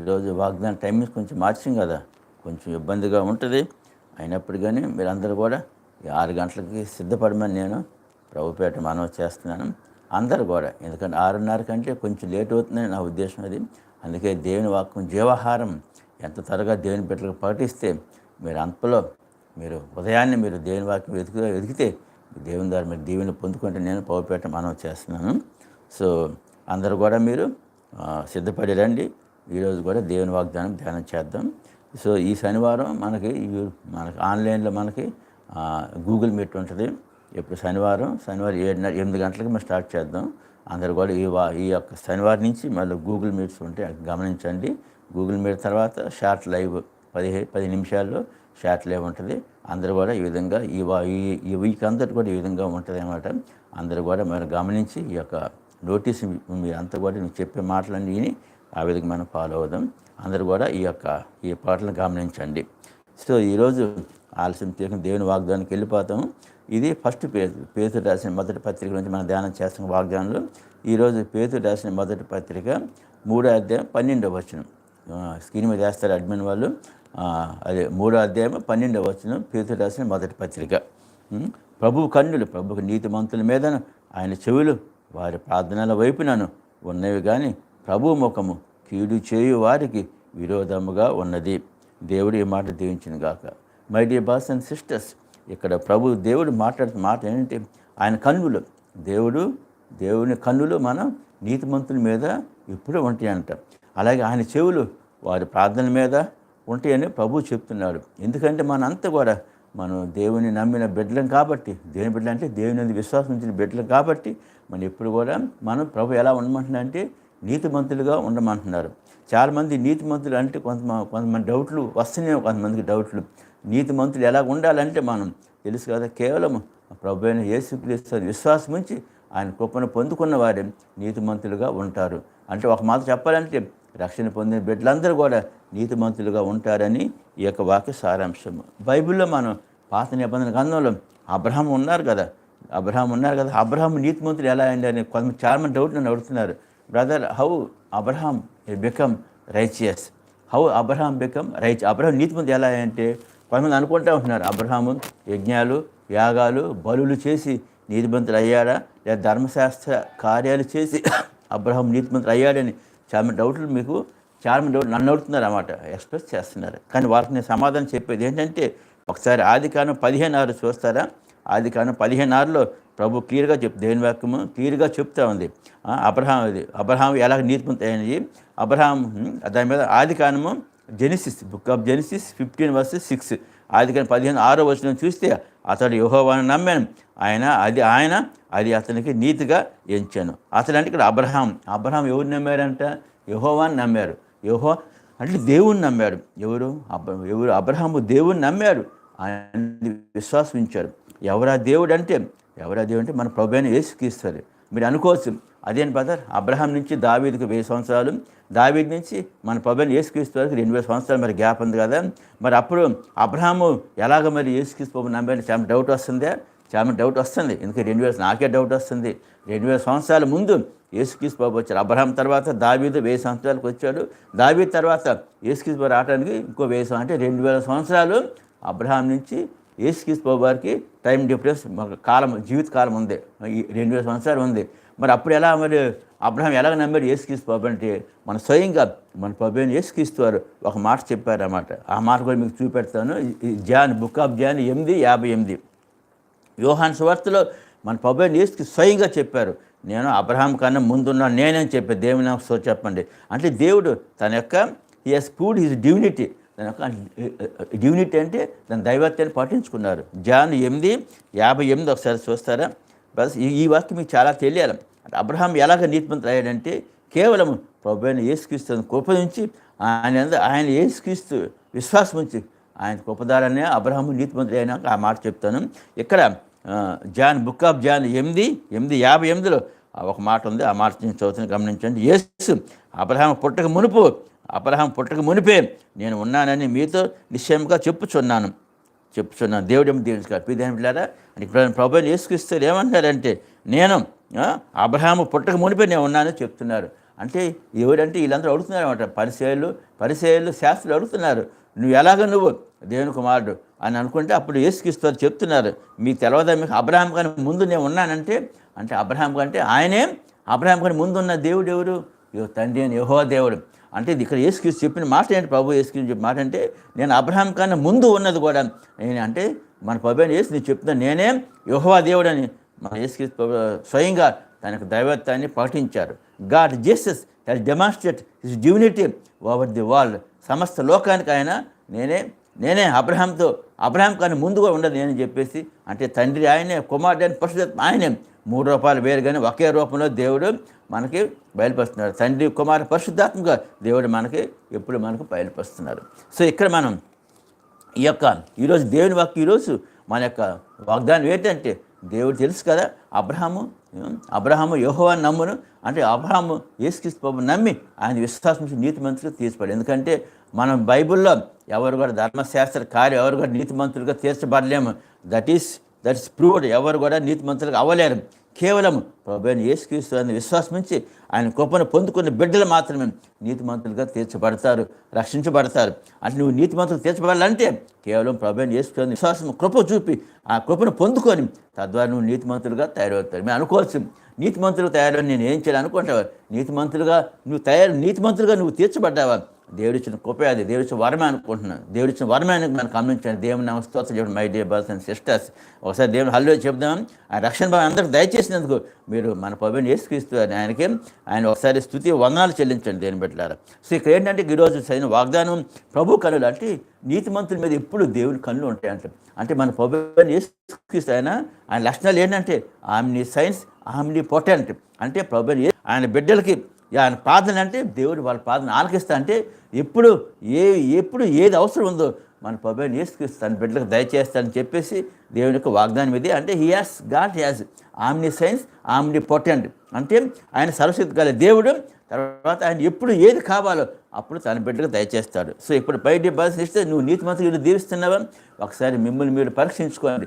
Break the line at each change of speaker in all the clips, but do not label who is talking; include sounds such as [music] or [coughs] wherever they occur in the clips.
ఈరోజు వాగ్దానం టైమింగ్స్ కొంచెం మార్చింది కదా. కొంచెం ఇబ్బందిగా ఉంటుంది. అయినప్పుడు కానీ మీరందరూ కూడా ఈ ఆరు గంటలకి సిద్ధపడమని నేను ప్రభుపేట మనవి చేస్తున్నాను. అందరూ కూడా ఎందుకంటే ఆరున్నర కంటే కొంచెం లేట్ అవుతుందని నా ఉద్దేశం అది. అందుకే దేవుని వాక్యం జీవాహారం ఎంత త్వరగా దేవుని బిడ్డలకు పాటిస్తే మీరు అంతలో మీరు ఉదయాన్నే మీరు దేవుని వాక్యం వెతుకు వెతికితే దేవుని ద్వారా మీరు దీవెని పొందుకుంటే నేను ప్రభుపేట మనవి చేస్తున్నాను. సో అందరు కూడా మీరు సిద్ధపడి రండి. ఈరోజు కూడా దేవుని వాగ్దానం ధ్యానం చేద్దాం. సో ఈ శనివారం మనకి మనకి ఆన్లైన్లో మనకి గూగుల్ మీట్ ఉంటుంది. ఇప్పుడు శనివారం శనివారం ఏడున్నర ఎనిమిది గంటలకి మనం స్టార్ట్ చేద్దాం. అందరు కూడా ఈ వా ఈ యొక్క శనివారం నుంచి మళ్ళీ గూగుల్ మీట్స్ ఉంటే గమనించండి. గూగుల్ మీట్ తర్వాత షార్ట్ లైవ్ పదిహే పది నిమిషాల్లో షార్ట్ లైవ్ ఉంటుంది. అందరూ కూడా ఈ విధంగా ఈ వా ఈ వీక్ అంతటి కూడా ఈ విధంగా ఉంటుంది అనమాట అందరూ కూడా మనం గమనించి ఈ యొక్క నోటీస్ మీరు అంతా కూడా నేను చెప్పే మాటలన్నీ విని ఆ విధంగా మనం ఫాలో అవుదాం. అందరూ కూడా ఈ యొక్క ఈ పాటలను గమనించండి. సో ఈరోజు ఆలస్యం చేయకుండా దేవుని వాగ్దానానికి వెళ్ళిపోతాం ఇది ఫస్ట్ పేరు పేతురు రాసిన మొదటి పత్రిక నుంచి మనం ధ్యానం చేస్తున్న వాగ్దానంలో ఈరోజు పేతు రాసిన మొదటి పత్రిక మూడో అధ్యాయం పన్నెండవ వచనం. స్క్రీన్ మీద వేస్తారు అడ్మిన్ వాళ్ళు. అదే మూడో అధ్యాయం పన్నెండవ వచనం పేతురు రాసిన మొదటి పత్రిక. ప్రభు కన్నులు ప్రభుకు నీతిమంతుల మీదను ఆయన చెవులు వారి ప్రార్థనల వైపునను ఉన్నవి కానీ ప్రభు ముఖము కీడు చేయు వారికి విరోధముగా ఉన్నది. దేవుడు ఈ మాట దీవించిన గాక. My dear boss and sisters ఇక్కడ ప్రభు దేవుడు మాట్లాడుతున్న మాట ఏంటంటే ఆయన కన్నులు దేవుడు దేవుని కన్నులు మనం నీతిమంతుల మీద ఎప్పుడూ ఉంటాయి అంట అలాగే ఆయన చెవులు వారి ప్రార్థన మీద ఉంటాయని ప్రభు చెప్తున్నాడు. ఎందుకంటే మనంతా కూడా మనం దేవుని నమ్మిన బిడ్డలం కాబట్టి దేవుని బిడ్డలు అంటే దేవుని విశ్వాసం ఉంచిన బిడ్డలం కాబట్టి మనం ఎప్పుడు కూడా మనం ప్రభు ఎలా ఉండమంటున్నా అంటే నీతిమంతులుగా ఉండమంటున్నారు. చాలామంది నీతిమంతులు అంటే కొంతమంది కొంతమంది డౌట్లు వస్తున్నాయి కొంతమందికి డౌట్లు. నీతిమంతులు ఎలా ఉండాలంటే మనం తెలుసు కదా కేవలం ప్రభు అయిన యేసుక్రీస్తు విశ్వాసం ఉంచి ఆయన కృపను పొందుకున్న వారే నీతిమంతులుగా ఉంటారు. అంటే ఒక మాట చెప్పాలంటే రక్షణ పొందిన బిడ్డలందరూ కూడా నీతిమంతులుగా ఉంటారని ఈ యొక్క వాక్య సారాంశం. బైబిల్లో మనం పాత నిబంధన గ్రంథంలో అబ్రహాం ఉన్నారు కదా అబ్రహాం ఉన్నారు కదా అబ్రహాం నీతిమంతులు ఎలా అయింది అని కొంత చాలా డౌట్లు డౌట్ నన్ను అడుగుతున్నారు. Brother how Abraham become righteous how Abraham become rich Abraham నీతిమంతులు ఎలా అంటే కొంతమంది అనుకుంటూ ఉంటున్నారు అబ్రహాము యజ్ఞాలు యాగాలు బలులు చేసి నీతిమంతులు అయ్యాడా? లేదా ధర్మశాస్త్ర కార్యాలు చేసి [coughs] అబ్రహాం నీతిమంతులు అయ్యాడని చాలా డౌట్లు మీకు చాలామంది డౌట్ నన్ను అడుగుతున్నారు అన్నమాట. ఎక్స్ప్రెస్ చేస్తున్నారు. కానీ వాళ్ళకి నేను సమాధానం చెప్పేది ఏంటంటే ఒకసారి ఆది కాను పదిహేను ఆరు చూస్తారా? ఆది కాను పదిహేను ఆరులో ప్రభు క్లియర్గా చెప్ దేవుని వాక్యము క్లియర్గా చెప్తా ఉంది. అబ్రహాం ఇది. అబ్రహాం ఎలా నీతిమంత అయినది అబ్రహాం దాని మీద ఆది కాలము Genesis book of Genesis fifteen verses six. ఆది కాలం పదిహేను ఆరో వచనం చూస్తే అతడు యహోవాను నమ్మాను. ఆయన అది ఆయన అది అతనికి నీతిగా ఎంచాను. అతడు అంటే ఇక్కడ అబ్రహాం. అబ్రహాం ఎవరు నమ్మారంట? యహోవాని నమ్మారు. యహో అంటే దేవుణ్ణి నమ్మాడు. ఎవరు? అబ్బ ఎవరు? అబ్రహాము దేవుణ్ణి నమ్మాడు ఆయన విశ్వాసం ఉంచారు ఎవరా దేవుడు అంటే ఎవరు దేవుడు అంటే మన ప్రభు అయిన యేసుక్రీస్తులే మీరు అనుకోవచ్చు అదేంటి బ్రదర్ అబ్రహాం నుంచి దావీదికి వెయ్యి సంవత్సరాలు దావీద్ నుంచి మన ప్రభు అయిన యేసుక్రీస్తు వరకు రెండు వేల సంవత్సరాలు మరి గ్యాప్ ఉంది కదా. మరి అప్పుడు అబ్రహాము ఎలాగ మరి యేసుక్రీస్తు ప్రభు నమ్మని చాలా డౌట్ వస్తుందా. చాలా డౌట్ వస్తుంది. ఎందుకంటే రెండు వేల నాకే డౌట్ వస్తుంది. రెండు వేల సంవత్సరాల ముందు యేసుక్రీస్తు బాబు వచ్చారు అబ్రహాం తర్వాత దావీదు వెయ్యి సంవత్సరాలకు వచ్చాడు. దావీదు తర్వాత యేసుక్రీస్తు బాబు రావడానికి ఇంకో వెయ్యి అంటే రెండు వేల సంవత్సరాలు అబ్రహాం నుంచి యేసుక్రీస్తు బాబు వారికి టైం డిఫరెన్స్ కాలం జీవిత కాలం ఉంది. ఈ రెండు వేల సంవత్సరాలు ఉంది. మరి అప్పుడు ఎలా మరి అబ్రహం ఎలాగ నమ్మారు ఏసుక్రీస్తు బాబు అంటే మన స్వయంగా మన ప్రభు అయిన వారు ఒక మాట చెప్పారన్నమాట. ఆ మాట కూడా మీకు చూపెడతాను. ఈ జాన్ బుక్ ఆఫ్ జాన్ ఎనిమిది యాభై ఎనిమిది. యోహాన్ సువార్తలో మన ప్రభు ఏసుకి స్వయంగా చెప్పారు నేను అబ్రహాం కన్నా ముందున్నా నేనని చెప్పే దేవుని నాకు సో చెప్పండి. అంటే దేవుడు తన యొక్క he has proved his divinity తన యొక్క డివినిటీ అంటే తన దైవత్యాన్ని పాటించుకున్నారు. జాన్ ఎనిమిది యాభై ఎనిమిది ఒకసారి చూస్తారా? బస్ ఈ ఈ వాక్యం మీకు చాలా తెలియాలి. అంటే అబ్రహాం ఎలాగ నీతిమంతులు అయ్యాడంటే కేవలం ప్రభు అయిన యేసుక్రీస్తు కృప నుంచి ఆయన ఆయన ఏసుక్రీస్తు విశ్వాసం నుంచి ఆయన కృపదారనే అబ్రహాము నీతిమంతుడు అయినాక ఆ మాట చెప్తాను. ఇక్కడ జాన్ బుక్ ఆఫ్ జాన్ ఎనిమిది ఎనిమిది యాభై ఎనిమిదిలో ఒక మాట ఉంది. ఆ మాట నేను చదువుతున్న గమనించండి. యేసు అబ్రహాం పుట్టక మునుపు అబ్రహాం పుట్టక మునిపే నేను ఉన్నానని మీతో నిశ్చయంగా చెప్పుచున్నాను. చెప్పుచున్నాను దేవుడు ఏమి దీవించుకోవాలి పిదేం పిల్లారా అని ప్రభుత్వం యేసుక్రీస్తు ఏమంటున్నారంటే నేను అబ్రహాము పుట్టక మునిపే నేను ఉన్నానని చెప్తున్నారు. అంటే ఎవరంటే వీళ్ళందరూ అడుగుతున్నారు అనమాట పరిశీలు పరిశీలు శాస్త్రులు అడుగుతున్నారు. నువ్వు ఎలాగ నువ్వు దేవుని కుమారుడు? అని అనుకుంటే అప్పుడు ఏసుకిస్తారు చెప్తున్నారు. మీకు తెలవదా మీకు అబ్రహాం కానీ ముందు నేను ఉన్నానంటే? అంటే అబ్రహాం కంటే ఆయనే అబ్రహాం కానీ ముందున్న దేవుడు ఎవరు? యో తండ్రి అని యహో దేవుడు. అంటే ఇది ఇక్కడ యేసుక్రీస్ చెప్పిన మాట ఏంటి? ప్రభు యేసుక్రీస్ చెప్పిన మాట అంటే నేను అబ్రహాం కన్నా ముందు ఉన్నది కూడా. నేను అంటే మన ప్రభు అని యేసు నేను చెప్తున్నా నేనే యహోవా దేవుడు అని మన యేసుక్రీస్ ప్రభు స్వయంగా తన యొక్క దైవత్వాన్ని ప్రకటించారు. God Jesus that demonstrate his divinity over the world సమస్త లోకానికి ఆయన నేనే నేనే అబ్రహాంతో అబ్రహాం కానీ ముందుగా ఉండదు నేను చెప్పేసి అంటే తండ్రి ఆయనే కుమారుడు అని పరిశుద్ధ ఆయనే. మూడు రూపాయలు వేరు కానీ ఒకే రూపంలో దేవుడు మనకి బయలుపరుస్తున్నాడు. తండ్రి కుమార పరిశుద్ధాత్మక దేవుడు మనకి ఎప్పుడు మనకు బయలుపరుస్తున్నారు సో ఇక్కడ మనం ఈ యొక్క ఈరోజు దేవుని వాక్యం ఈరోజు మన యొక్క వాగ్దానం ఏంటంటే దేవుడు తెలుసు కదా అబ్రహాము అబ్రహాము యోహోవాన్ని నమ్మును. అంటే అబ్రహాము ఏసుక్రీస్తు నమ్మి ఆయన విశ్వాసం నీతి మంత్రులుగా తీర్చబడి ఎందుకంటే మనం బైబిల్లో ఎవరు కూడా ధర్మశాస్త్ర కార్యం ఎవరు కూడా నీతి మంత్రులుగా తీర్చబడలేము. That is that is proved ఎవరు కూడా నీతి మంత్రులుగా అవ్వలేరు. కేవలం ప్రభు యేసుక్రీస్తు అని విశ్వాసమించి ఆయన కృపను పొందుకున్న బిడ్డలు మాత్రమే నీతిమంతులుగా తీర్చబడతారు రక్షించబడతారు. అంటే నువ్వు నీతిమంతులు తీర్చబడాలంటే కేవలం ప్రభు యేసు విశ్వాసం కృప చూపి ఆ కృపను పొందుకొని తద్వారా నువ్వు నీతిమంతులుగా తయారవుతారు మేము అనుకోవచ్చు నీతిమంతులు తయారని నేను ఏం చేయాలి అనుకుంటావా నీతిమంతులుగా నువ్వు తయారు నీతిమంతులుగా నువ్వు తీర్చబడ్డావా? దేవుడిచ్చిన కృపే అది దేవుడిచ్చిన వరమే అనుకుంటున్నాను. దేవుడిచ్చిన వరమే అని మనం గమనించాను దేవుని నా స్తోత్రం చెప్పండి మై డే బర్స్ అండ్ సిస్టర్స్. ఒకసారి దేవుని హల్లో చెప్దాం. ఆ రక్షణ భావం అందరికి దయచేసినందుకు మీరు మన పవిని యేసుక్రీస్తు అని ఆయనకి ఆయన ఒకసారి స్థుతి వందనాలు చెల్లించండి దేని పెట్టారు సో ఇక్కడ ఏంటంటే ఈరోజు సరైన వాగ్దానం ప్రభు కనులు అంటే నీతిమంతుల మీద ఎప్పుడు దేవుని కళ్ళు ఉంటాయి అంటే అంటే మన పవిని యేసుక్రీస్తు ఆయన ఆయన లక్షణాలు ఏంటంటే ఆమ్ని సైన్స్ ఆమ్ని పొటెంట్ అంటే ప్రభు ఆయన బిడ్డలకి ఆయన ప్రార్థన అంటే దేవుడు వాళ్ళ ప్రార్థన ఆలకిస్తా అంటే ఎప్పుడు ఏ ఎప్పుడు ఏది అవసరం ఉందో మన ప్రభు యేసుక్రీస్తు తన బిడ్డలకు దయచేస్తానని చెప్పేసి దేవుని యొక్క వాగ్దానం ఇది. అంటే he has got has omniscience omnipotent అంటే ఆయన సరస్వతి గల దేవుడు. తర్వాత ఆయన ఎప్పుడు ఏది కావాలో అప్పుడు తన బిడ్డలకు దయచేస్తాడు. సో ఇప్పుడు బయట బస్ ఇస్తే నువ్వు నీతి మంత్రులు దీవిస్తున్నావా? ఒకసారి మిమ్మల్ని మీరు పరీక్షించుకోండి.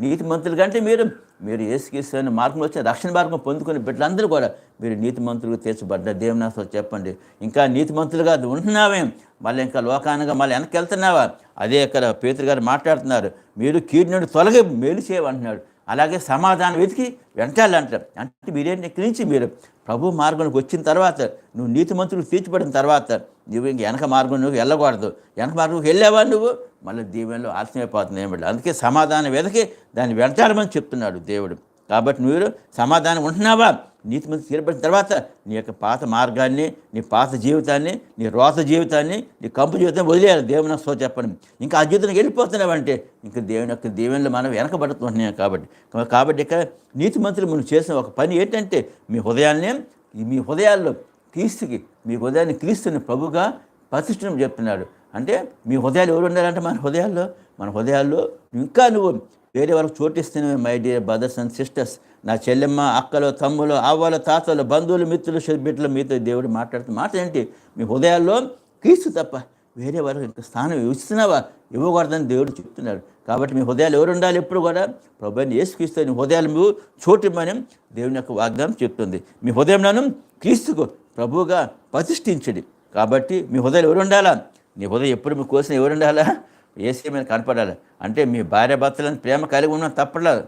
నీతిమంతులు కంటే మీరు మీరు ఏసుకేసిన మార్గంలో వచ్చిన రక్షణ మార్గం పొందుకునే బిడ్డలందరూ కూడా మీరు నీతిమంతులుగా తీర్చబడ్డ దేవునాథతో చెప్పండి. ఇంకా నీతిమంతులుగా ఉంటున్నావే. మళ్ళీ ఇంకా లోకానగా మళ్ళీ వెనక్కి వెళ్తున్నావా? అదే ఇక్కడ పేతురు గారు మాట్లాడుతున్నారు. మీరు కీడు నుండి తొలగి మేలు చేయమంటున్నాడు. అలాగే సమాధానం వెతికి వెంటాలంటారు. అంటే మీరేంటి ఇక్కడి నుంచి మీరు ప్రభు మార్గంలోకి వచ్చిన తర్వాత నువ్వు నీతిమంతులు తీర్చిపడిన తర్వాత నువ్వు ఇంక వెనక మార్గం నువ్వు వెళ్ళకూడదు. వెనక మార్గంకి వెళ్ళావా నువ్వు. మళ్ళీ దీవెనలో ఆలస్యమైపోతుంది ఏమిటి అందుకే సమాధానం వెదకి దాన్ని వెంటాడమని చెప్తున్నాడు దేవుడు. కాబట్టి నువ్వు సమాధానం ఉంటున్నావా? నీతి మంది తీరబడిన తర్వాత నీ యొక్క పాత మార్గాన్ని నీ పాత జీవితాన్ని నీ రోత జీవితాన్ని నీ కంపు జీవితాన్ని వదిలేయాలి. దేవుని సో చెప్పండి. ఇంకా ఆ జీవితానికి వెళ్ళిపోతున్నావంటే ఇంకా దేవుని యొక్క దేవునిలో మనం వెనకబడుతున్నాం కాబట్టి. కాబట్టి ఇక్కడ నీతి మంత్రులు మనం చేసిన ఒక పని ఏంటంటే మీ హృదయాన్ని మీ హృదయాల్లో క్రీస్తుకి మీ హృదయాన్ని క్రీస్తుని ప్రభుగా ప్రతిష్టం చెప్తున్నాడు. అంటే మీ హృదయాలు ఎవరు ఉండాలంటే మన హృదయాల్లో మన హృదయాల్లో ఇంకా నువ్వు వేరే వాళ్ళకి చోటిస్తున్నావు my dear brothers and sisters నా చెల్లెమ్మ అక్కలు తమ్ములు అవ్వలు తాతలు బంధువులు మిత్రులు బిడ్డలు మీతో దేవుడు మాట్లాడుతున్న మాట ఏంటి? మీ హృదయాల్లో క్రీస్తు తప్ప వేరే వారికి ఇంకా స్థానం ఇస్తున్నావా? ఇవ్వకూడదని దేవుడు చెప్తున్నాడు. కాబట్టి మీ హృదయాలు ఎవరు ఉండాలి? ఎప్పుడు కూడా ప్రభుని ఏసుక్రీస్తు నీ హృదయాలు మీరు చోటిమ్మని దేవుని యొక్క వాగ్దానం చెప్తుంది. మీ హృదయంలోనూ క్రీస్తుకు ప్రభువుగా ప్రతిష్ఠించడి. కాబట్టి మీ హృదయాలు ఎవరు ఉండాలా? నీ హృదయం ఎప్పుడు మీ కోసం ఎవరు ఉండాలా? ఏసీ మీద కనపడాలి. అంటే మీ భార్య భర్తలను ప్రేమ కలిగి ఉన్న తప్పలేదు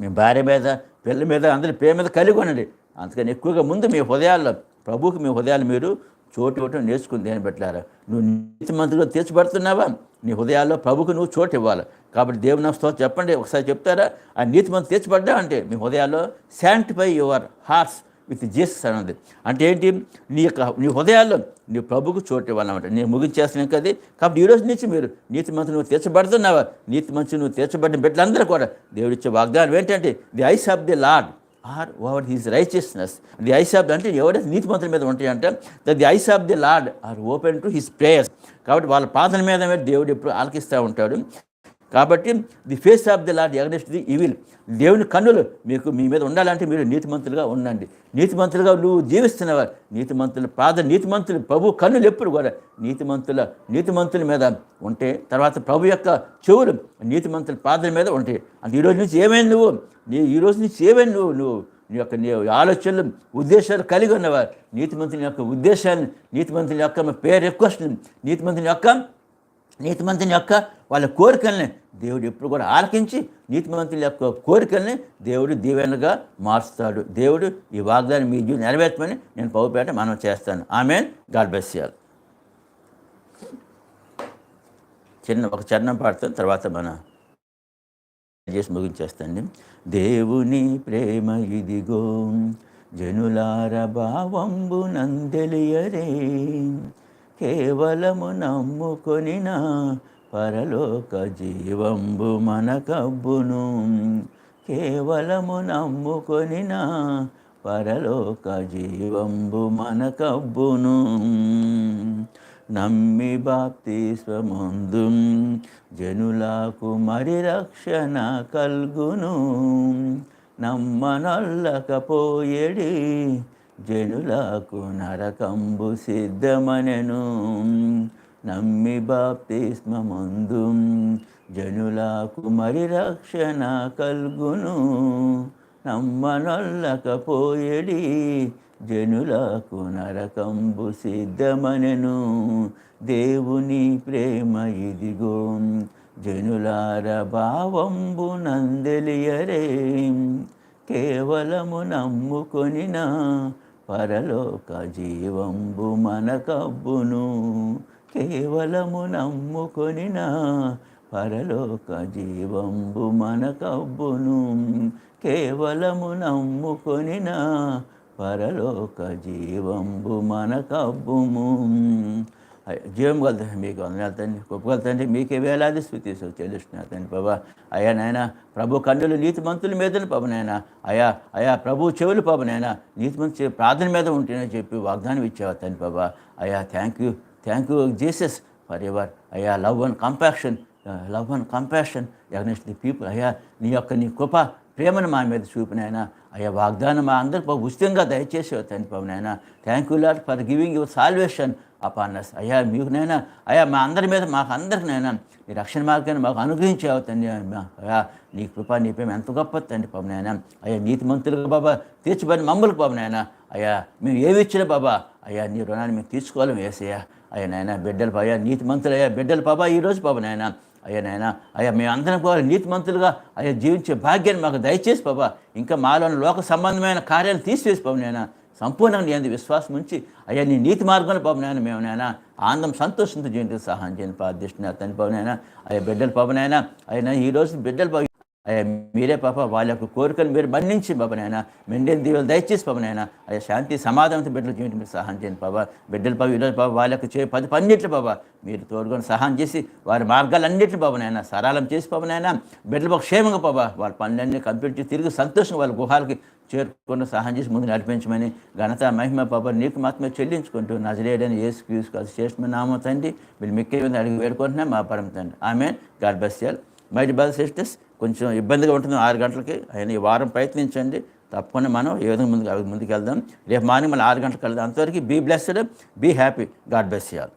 మీ భార్య మీద పిల్లల మీద అందరి ప్రేమ మీద కలిగి ఉండండి. అందుకని ఎక్కువగా ముందు మీ హృదయాల్లో ప్రభువుకి మీ హృదయాలు మీరు చోటు ఇవ్వటం నేర్చుకుని దేని పెట్టారా నువ్వు నీతి నీతిమంతులుగా తీర్చిపడుతున్నావా? నీ హృదయాల్లో ప్రభుకు నువ్వు చోటు ఇవ్వాలి? కాబట్టి దేవుని స్తోత్రం చెప్పండి. ఒకసారి చెప్తారా? ఆ నీతిమంతు తీర్చిపడ్డా అంటే మీ హృదయాల్లో sanctify your hearts with Jesus అన్నది అంటే ఏంటి? నీ యొక్క నీ హృదయాల్లో నీ ప్రభుకు చోటు ఇవ్వాలన్నమాట. నేను ముగించేస్తున్నాను కదా? కాబట్టి ఈరోజు నుంచి మీరు నీతి మంత్రి నువ్వు తీర్చబడుతున్నావా? నీతి మంత్రి నువ్వు తీర్చబడిన బిడ్డలందరూ కూడా దేవుడిచ్చే వాగ్దానం ఏంటంటే the eyes of the Lord are over his righteousness the eyes of అంటే ఎవరైతే నీతి మంత్రుల మీద ఉంటాయంటే the eyes of the Lord are open to his prayers కాబట్టి వాళ్ళ పాదల మీద దేవుడు ఎప్పుడు ఆలకిస్తూ ఉంటాడు. కాబట్టి the face of the Lord against the evil. దేవుని కన్నులు మీకు మీ మీద ఉండాలంటే మీరు నీతిమంతులుగా ఉండండి. నీతిమంతులుగా నువ్వు జీవిస్తున్నావా నీతిమంతుల పాద నీతిమంతులు ప్రభు కన్నులు ఎప్పుడు కూడా నీతిమంతుల నీతిమంతుల మీద ఉంటే తర్వాత ప్రభు యొక్క చెవులు నీతిమంతుల పాదల మీద ఉంటాయి. అంటే ఈరోజు నుంచి ఏమైంది నువ్వు? నీ ఈరోజు నుంచి ఏమైంది నువ్వు? నువ్వు నీ యొక్క నీ ఆలోచనలు ఉద్దేశాలు కలిగి ఉన్నవారు. నీతిమంతుని యొక్క ఉద్దేశాన్ని నీతిమంతుని యొక్క పేరు రిక్వెస్ట్ని నీతిమంతుని యొక్క నీతిమంతుని యొక్క వాళ్ళ కోరికల్ని దేవుడు ఎప్పుడు కూడా ఆలకించి నీతిమంతుల యొక్క కోరికల్ని దేవుడు దీవెనగా మారుస్తాడు. దేవుడు ఈ వాగ్దానం మీ జీవితం నెరవేర్చమని నేను పౌపేట మనం చేస్తాను. ఆమె గాడ్ బెస్ చేయాలి చిన్న ఒక చరణం పాడతాను తర్వాత మన చేసి ముగించేస్తండి దేవుని ప్రేమ ఇదిగో జనులార భావంబు నందెలియరే. కేవలము నమ్ముకొనిన పరలోక జీవంబు మనకబ్బును. కేవలము నమ్ముకొనిన పరలోక జీవంబు మనకబ్బును. నమ్మి బాప్తిస్వమందు జనులకు మరి రక్షణ కల్గును. నమ్మనొల్లకపోయేడి జనులకు నరకంబు సిద్ధమనెను. నమ్మి బాప్తిస్మందు జనులకు మరి రక్షణ కల్గును. నమ్మనొల్లకపోయడి జనులకు నరకంబు సిద్ధమనెను. దేవుని ప్రేమ ఇదిగో జనులార భావంబు నందెలియరే. కేవలము నమ్ముకొనినా పరలోక జీవంబు మనకబ్బును కేవలము నమ్ముకొనిన పరలోక జీవంబు మనకబ్బును కేవలము నమ్ముకొనిన పరలోక జీవంబు మనకబ్బుము. జీవం గల మీకు వందనాలు తండ్రి గొప్పగల తండ్రి మీకే వేలాది స్థుతి చెల్లిస్తున్నా తండ్రి బాబా అయ్యా నాయన ప్రభు కన్నులు నీతిమంతుల మీద పాప పవనైనా. అయా అయా ప్రభు చెవులు పవనైనా. నీతి మంత్రి ప్రార్థన మీద ఉంటేనే చెప్పి వాగ్దానం ఇచ్చావా తండ్రి బాబా అయ్యా thank you thank you Jesus forever అయ్యా love and compassion love and compassion against the people అయ్యా నీ యొక్క నీ కృప ప్రేమను మా మీద చూపినాయన అయ్యా వాగ్దానం మా అందరికీ ఉచితంగా దయచేసి తండ్రి పవనైనా నాయన. Thank you Lord for giving your salvation upon us అయ్యా మీకు నైనా? అయ్యా మా అందరి మీద మాకు అందరికి నైనా? ఈ రక్షణ మార్గాన్ని మాకు అనుగ్రహించావు తండ్రి అయ్యా నీ కృప నీ ప్రేమ ఎంత గొప్ప తండ్రి పాపం నాయన. అయ్యా నీతి మంత్రులుగా బాబా తీర్చిబడిన మమ్మల్ని బాబు నాయన. అయ్యా మేము ఏవి ఇచ్చినా బాబా అయ్యా నీ రుణాన్ని మేము తీర్చుకోవాలి వేసయ్యా అయ్యా నాయన బిడ్డలు అయ్యా నీతి మంత్రులు అయ్యా బిడ్డలు బాబా ఈరోజు బాబు నాయన. అయ్యా నాయన అయ్యా మేము అందరం కూడా నీతిమంతులుగా అయ్యా జీవించే భాగ్యాన్ని మాకు దయచేసి బాబా ఇంకా మాలోని లోక సంబంధమైన కార్యాలు తీసివేసి బాబు నాయన. సంపూర్ణంగా నీ విశ్వాసం ఉంచి అయ్యా నీ నీతి మార్గంలో పాపనైనా మేము నాయన ఆనందం సంతోషంతో జీవితం సహాయం చేయని ప్రార్థిస్తున్నారు తండ్రి పాపనైనా అయ్యా బిడ్డల పాపనైనా అయినా ఈరోజు ఈ రోజు బిడ్డలు అయ్యా మీరే పాప వాళ్ళ యొక్క కోరికలు మీరు మన్నించి బాబనైనా మెండేని దీవులు దయచేసి పాపనైనా అయ్యా శాంతి సమాధానంతో బిడ్డలు జీవితం మీరు సహాయం చేయండి బాబా బిడ్డలు పాప ఈరోజు బాబా వాళ్ళకు చే పది పన్నిట్లు బాబా మీరు తోడుకొని సహాయం చేసి వారి మార్గాలన్నింటినీ బాబనైనా సరళం చేసి పాపనైనా బిడ్డలు బాబు క్షేమంగా బాబా వాళ్ళ పనులన్నీ కంప్లీట్ చేసి తిరిగి సంతోషంగా వాళ్ళ గుహాలకి చేరుకున్న సహాయం చేసి ముందు నడిపించమని ఘనత మహిమ పాప నీకు మాత్రమే చెల్లించుకుంటూ నజరేయడని ఏసు క్యూస్ కలిసి చేసిన నామ తండ్రి. వీళ్ళు మిక్కే అడిగి వేడుకుంటున్నాం మా పరం తండ్రి. Amen God bless you all my brothers కొంచెం ఇబ్బందిగా ఉంటుంది ఆరు గంటలకి. అయినా ఈ వారం ప్రయత్నించండి. తప్పకుండా మనం ఏ విధంగా ముందుకు ముందుకు వెళ్దాం. రేపు మార్నింగ్ మళ్ళీ ఆరు గంటలకు వెళ్దాం. అంతవరకు be blessed be happy. God bless చేయాలి